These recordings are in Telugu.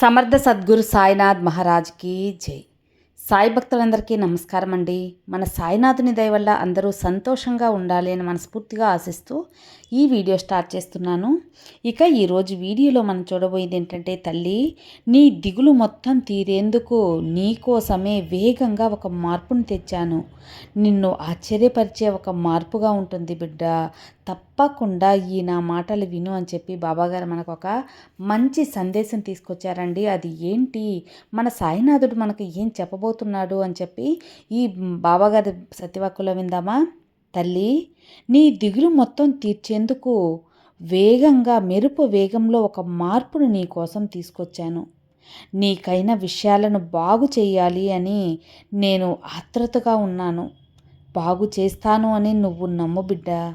సమర్థ సద్గురు సాయినాథ్ మహారాజ్కి జై. సాయి భక్తులందరికీ నమస్కారం అండి. మన సాయినాథుని దయ వల్ల అందరూ సంతోషంగా ఉండాలి అని మనస్ఫూర్తిగా ఆశిస్తూ ఈ వీడియో స్టార్ట్ చేస్తున్నాను. ఇక ఈరోజు వీడియోలో మనం చూడబోయేది ఏంటంటే తల్లి నీ దిగులు మొత్తం తీరేందుకు నీకోసమే వేగంగా ఒక మార్పును తెచ్చాను. నిన్ను ఆశ్చర్యపరిచే ఒక మార్పుగా ఉంటుంది బిడ్డ. తప్పకుండా ఈ నా మాటలు విను అని చెప్పి బాబాగారు మనకు ఒక మంచి సందేశం తీసుకొచ్చారండి. అది ఏంటి? మన సాయినాథుడు మనకు ఏం చెప్పబోతున్నాడు అని చెప్పి ఈ బాబాగారి సత్యవాక్కులో విందామా? తల్లి నీ దిగులు మొత్తం తీర్చేందుకు వేగంగా మెరుపు వేగంలో ఒక మార్పును నీ కోసం తీసుకొచ్చాను. నీకైన విషయాలను బాగు చేయాలి అని నేను ఆత్రతగా ఉన్నాను. బాగు చేస్తాను అని నువ్వు నమ్ము బిడ్డా.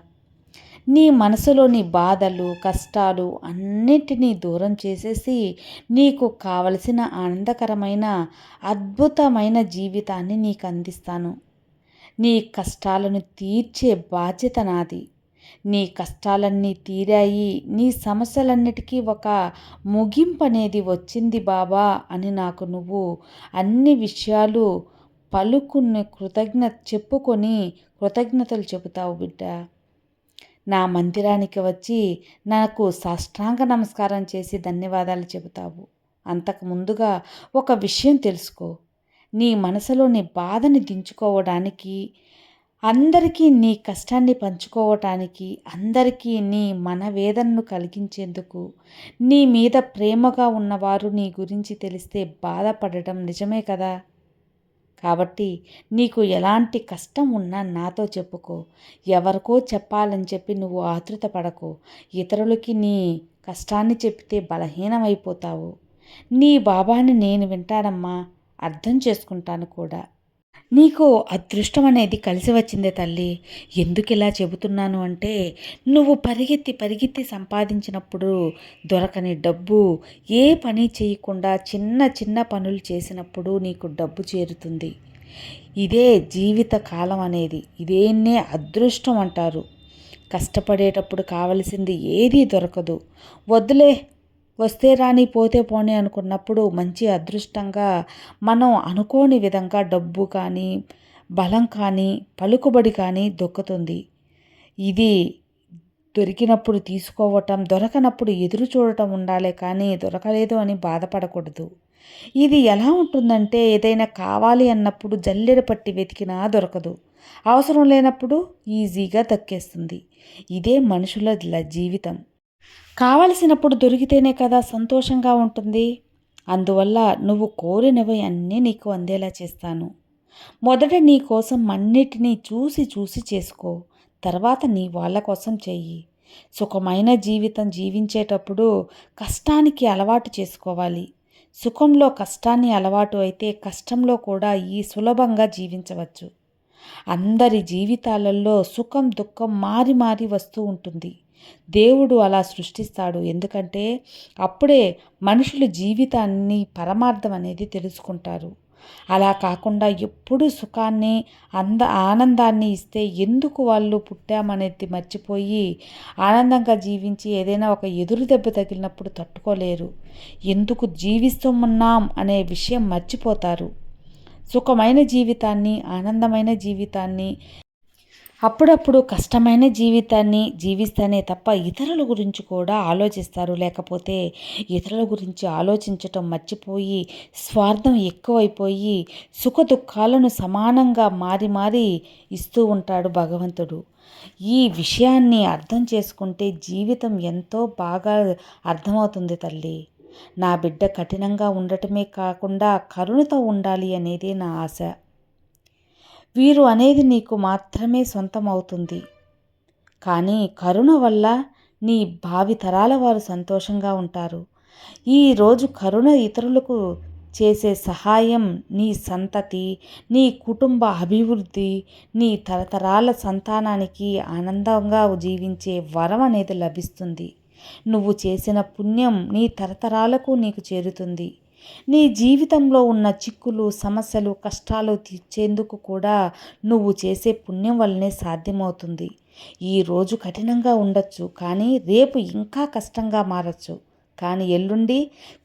నీ మనసులోని బాధలు కష్టాలు అన్నిటినీ దూరం చేసేసి నీకు కావలసిన ఆనందకరమైన అద్భుతమైన జీవితాన్ని నీకు అందిస్తాను. నీ కష్టాలను తీర్చే బాధ్యత నాది. నీ కష్టాలన్నీ తీరాయి. నీ సమస్యలన్నిటికీ ఒక ముగింపు అనేది వచ్చింది బాబా అని నాకు నువ్వు అన్ని విషయాలు పలుకుని కృతజ్ఞత చెప్పుకొని కృతజ్ఞతలు చెబుతావు బిడ్డ. నా మందిరానికి వచ్చి నాకు సాష్టాంగ నమస్కారం చేసి ధన్యవాదాలు చెబుతావు. అంతకు ముందుగా ఒక విషయం తెలుసుకో. నీ మనసులోని బాధని దించుకోవడానికి అందరికీ నీ కష్టాన్ని పంచుకోవటానికి అందరికీ నీ మనవేదనను కలిగించేందుకు నీ మీద ప్రేమగా ఉన్నవారు నీ గురించి తెలిస్తే బాధపడటం నిజమే కదా? కాబట్టి నీకు ఎలాంటి కష్టం ఉన్నా నాతో చెప్పుకో. ఎవరికో చెప్పాలని చెప్పి నువ్వు ఆతృత పడకు. ఇతరులకి నీ కష్టాన్ని చెప్తే బలహీనమైపోతావు. నీ బాబాని నేను వింటానమ్మా. అర్థం చేసుకుంటాను కూడా. నీకు అదృష్టం అనేది కలిసి వచ్చిందే తల్లి. ఎందుకు ఇలా చెబుతున్నాను అంటే నువ్వు పరిగెత్తి పరిగెత్తి సంపాదించినప్పుడు దొరకని డబ్బు ఏ పని చేయకుండా చిన్న చిన్న పనులు చేసినప్పుడు నీకు డబ్బు చేరుతుంది. ఇదే జీవిత కాలం అనేది. ఇదేనే అదృష్టం అంటారు. కష్టపడేటప్పుడు కావలసింది ఏదీ దొరకదు. వద్దులే వస్తే రాని పోతే పోనీ అనుకున్నప్పుడు మంచి అదృష్టంగా మనం అనుకోని విధంగా డబ్బు కానీ బలం కానీ పలుకుబడి కానీ దొక్కుతుంది. ఇది దొరికినప్పుడు తీసుకోవటం దొరకనప్పుడు ఎదురు చూడటం ఉండాలి కానీ దొరకలేదు అని బాధపడకూడదు. ఇది ఎలా ఉంటుందంటే ఏదైనా కావాలి అన్నప్పుడు జల్లెడ పట్టి వెతికినా దొరకదు. అవసరం లేనప్పుడు ఈజీగా దక్కేస్తుంది. ఇదే మనుషుల జీవితం. కావలసినప్పుడు దొరికితేనే కదా సంతోషంగా ఉంటుంది. అందువల్ల నువ్వు కోరినవి అన్నీ నీకు అందేలా చేస్తాను. మొదట నీ కోసం అన్నిటినీ చూసి చూసి చేసుకో. తర్వాత నీ వాళ్ళ కోసం చెయ్యి. సుఖమైన జీవితం జీవించేటప్పుడు కష్టానికి అలవాటు చేసుకోవాలి. సుఖంలో కష్టాన్ని అలవాటు అయితే కష్టంలో కూడా ఈ సులభంగా జీవించవచ్చు. అందరి జీవితాలలో సుఖం దుఃఖం మారి మారి వస్తూ ఉంటుంది. దేవుడు అలా సృష్టిస్తాడు. ఎందుకంటే అప్పుడే మనుషులు జీవితాన్ని పరమార్థం అనేది తెలుసుకుంటారు. అలా కాకుండా ఎప్పుడు సుఖాన్ని అంద ఆనందాన్ని ఇస్తే ఎందుకు వాళ్ళు పుట్టామనేది మర్చిపోయి ఆనందంగా జీవించి ఏదైనా ఒక ఎదురు దెబ్బ తగిలినప్పుడు తట్టుకోలేరు. ఎందుకు జీవిస్తున్నాం అనే విషయం మర్చిపోతారు. సుఖమైన జీవితాన్ని ఆనందమైన జీవితాన్ని అప్పుడప్పుడు కష్టమైన జీవితాన్ని జీవిస్తేనే తప్ప ఇతరుల గురించి కూడా ఆలోచిస్తారు. లేకపోతే ఇతరుల గురించి ఆలోచించటం మర్చిపోయి స్వార్థం ఎక్కువైపోయి సుఖ దుఃఖాలను సమానంగా మారి మారి ఇస్తూ ఉంటాడు భగవంతుడు. ఈ విషయాన్ని అర్థం చేసుకుంటే జీవితం ఎంతో బాగా అర్థమవుతుంది తల్లి. నా బిడ్డ కఠినంగా ఉండటమే కాకుండా కరుణతో ఉండాలి అనేది నా ఆశ. వీరు అనేది నీకు మాత్రమే సొంతమవుతుంది. కానీ కరుణ వల్ల నీ భావి తరాల వారు సంతోషంగా ఉంటారు. ఈరోజు కరుణ ఇతరులకు చేసే సహాయం నీ సంతతి నీ కుటుంబ అభివృద్ధి నీ తరతరాల సంతానానికి ఆనందంగా జీవించే వరం అనేది లభిస్తుంది. నువ్వు చేసిన పుణ్యం నీ తరతరాలకు నీకు చేరుతుంది. నీ జీవితంలో ఉన్న చిక్కులు సమస్యలు కష్టాలు తీర్చేందుకు కూడా నువ్వు చేసే పుణ్యం వల్లనే సాధ్యమవుతుంది. ఈరోజు కఠినంగా ఉండొచ్చు కానీ రేపు ఇంకా కష్టంగా మారచ్చు. కానీ ఎల్లుండి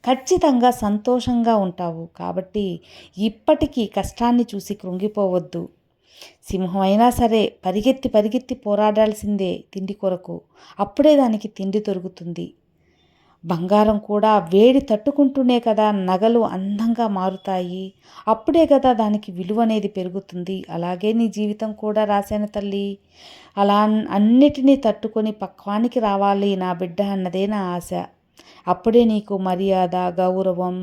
ఖచ్చితంగా సంతోషంగా ఉంటావు కాబట్టి ఇప్పటికీ కష్టాన్ని చూసి కృంగిపోవద్దు. సింహం అయినా సరే పరిగెత్తి పరిగెత్తి పోరాడాల్సిందే తిండి కొరకు. అప్పుడే దానికి తిండి దొరుకుతుంది. బంగారం కూడా వేడి తట్టుకుంటూనే కదా నగలు అందంగా మారుతాయి. అప్పుడే కదా దానికి విలువ అనేది పెరుగుతుంది. అలాగే నీ జీవితం కూడా రాశాను తల్లి. అలా అన్నిటినీ తట్టుకొని పక్వానికి రావాలి నా బిడ్డ అన్నదే నా ఆశ. అప్పుడే నీకు మర్యాద గౌరవం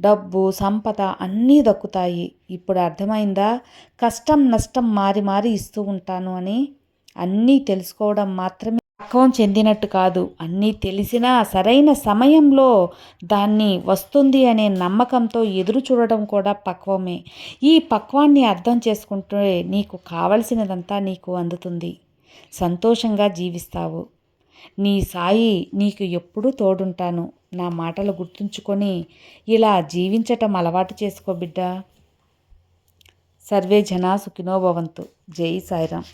డబ్బు సంపద అన్నీ దక్కుతాయి. ఇప్పుడు అర్థమైందా? కష్టం నష్టం మారి మారి ఇస్తూ ఉంటాను అని అన్నీ తెలుసుకోవడం మాత్రమే పక్వం చెందినట్టు కాదు. అన్నీ తెలిసినా సరైన సమయంలో దాన్ని వస్తుంది అనే నమ్మకంతో ఎదురు చూడడం కూడా పక్వమే. ఈ పక్వాన్ని అర్థం చేసుకుంటే నీకు కావలసినదంతా నీకు అందుతుంది. సంతోషంగా జీవిస్తావు. నీ సాయి నీకు ఎప్పుడూ తోడుంటాను. నా మాటలు గుర్తుంచుకొని ఇలా జీవించటం అలవాటు చేసుకో బిడ్డ. సర్వే జనా సుఖినోభవంతు జై సాయిరామ్.